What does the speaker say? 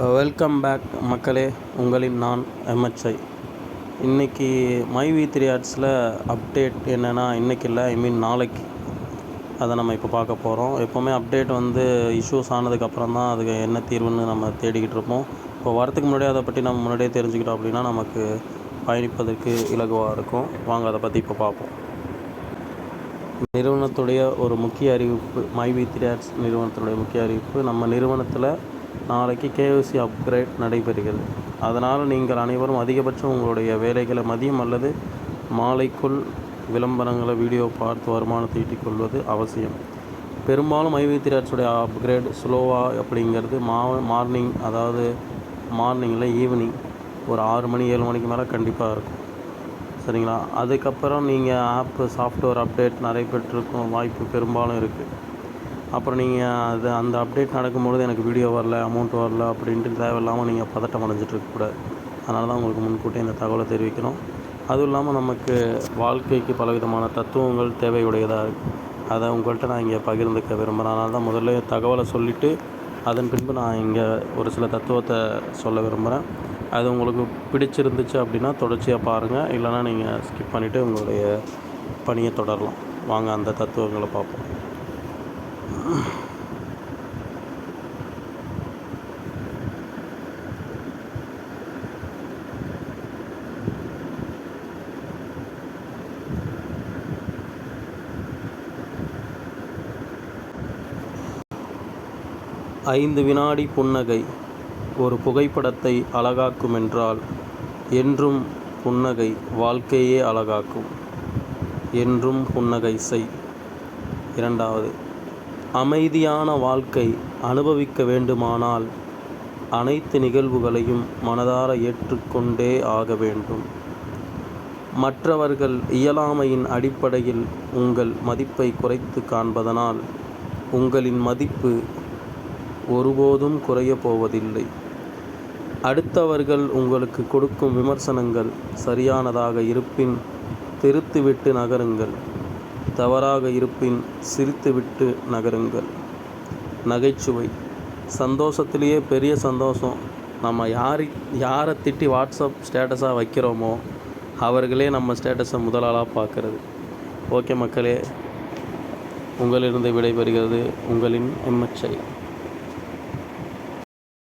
Welcome back மக்களே. உங்களின் நான் எம்ஹெச்ஐ இன்றைக்கி மை வி த்ரீ ஆர்ட்ஸில் அப்டேட் என்னென்னா இன்றைக்கி இல்லை ஐ மீன் நாளைக்கு. அதை நம்ம இப்போ பார்க்க போகிறோம் எப்போவுமே அப்டேட் வந்து இஷ்யூஸ் ஆனதுக்கப்புறம் தான் அதுக்கு என்ன தீர்வுன்னு நம்ம தேடிக்கிட்டு இருப்போம். இப்போ வரத்துக்கு முன்னாடியே அதை பற்றி நம்ம முன்னாடியே தெரிஞ்சுக்கிட்டோம் அப்படின்னா நமக்கு பயணிப்பதற்கு இலகுவாக இருக்கும். வாங்க அதை பற்றி இப்போ பார்ப்போம். நிறுவனத்துடைய ஒரு முக்கிய அறிவிப்பு மை வி த்ரீ ஆர்ட்ஸ் நிறுவனத்தினுடைய முக்கிய அறிவிப்பு நம்ம நிறுவனத்தில் நாளைக்கு கேஓசி அப்கிரேட் நடைபெறுகிறது. அதனால் நீங்கள் அனைவரும் அதிகபட்சம் உங்களுடைய வேலைகளை மதியம் அல்லது மாலைக்குள் விளம்பரங்களை வீடியோ பார்த்து வருமானத்தை ஈட்டிக் கொள்வது அவசியம். பெரும்பாலும் ஐவி வி அப்கிரேட் ஸ்லோவாக அப்படிங்கிறது மா மார்னிங் அதாவது மார்னிங்கில் ஈவினிங் ஒரு ஆறு மணி ஏழு மணிக்கு மேலே கண்டிப்பாக இருக்கும். சரிங்களா? அதுக்கப்புறம் நீங்கள் ஆப்பு சாஃப்ட்வேர் அப்டேட் நடைபெற்றிருக்கும் வாய்ப்பு பெரும்பாலும் இருக்குது அப்புறம் நீங்கள் அது அந்த அப்டேட் நடக்கும்பொழுது எனக்கு வீடியோ வரல அமௌண்ட் வரல அப்படின்ட்டு தேவையில்லாமல் நீங்கள் பதட்டம் அடைஞ்சிட்டு இருக்கக்கூடாது அதனால தான் உங்களுக்கு முன்கூட்டியே இந்த தகவலை தெரிவிக்கிறோம் அதுவும் இல்லாமல் நமக்கு வாழ்க்கைக்கு பலவிதமான தத்துவங்கள் தேவையுடையதாக இருக்குது அதை உங்கள்கிட்ட நான் இங்கே பகிர்ந்துக்க விரும்புகிறேன் அதனால தான் முதல்ல தகவலை சொல்லிவிட்டு அதன் பின்பு நான் இங்கே ஒரு சில தத்துவத்தை சொல்ல விரும்புகிறேன் அது உங்களுக்கு பிடிச்சிருந்துச்சு அப்படின்னா தொடர்ச்சியாக பாருங்கள் இல்லைனா நீங்கள் ஸ்கிப் பண்ணிவிட்டு உங்களுடைய பணியை தொடரலாம். வாங்க அந்த தத்துவங்களை பார்ப்போம். ஐந்து வினாடி புன்னகை ஒரு புகைப்படத்தை அழகாக்குமென்றால் என்றும் புன்னகை வாழ்க்கையே அழகாக்கும். என்றும் புன்னகை செய். இரண்டாவது. அமைதியான வாழ்க்கை அனுபவிக்க வேண்டுமானால் அனைத்து நிகழ்வுகளையும் மனதார ஏற்றுக்கொண்டே ஆக வேண்டும். மற்றவர்கள் இயலாமையின் அடிப்படையில் உங்கள் மதிப்பை குறைத்து காண்பதனால் உங்களின் மதிப்பு ஒருபோதும் குறையப் போவதில்லை. அடுத்தவர்கள் உங்களுக்கு கொடுக்கும் விமர்சனங்கள் சரியானதாக இருப்பின் திருத்துவிட்டு நகருங்கள். தவறாக இருப்பின் சிரித்துவிட்டு நகருங்கள். நகைச்சுவை. சந்தோஷத்திலேயே பெரிய சந்தோஷம். நம்ம யாரை யாரை திட்டி வாட்ஸ்அப் ஸ்டேட்டஸாக வைக்கிறோமோ அவர்களே நம்ம ஸ்டேட்டஸை முதலாளாக பார்க்குறது. ஓகே மக்களே உங்களிருந்து விடைபெறுகிறது உங்களின் எம்எச்ஐ.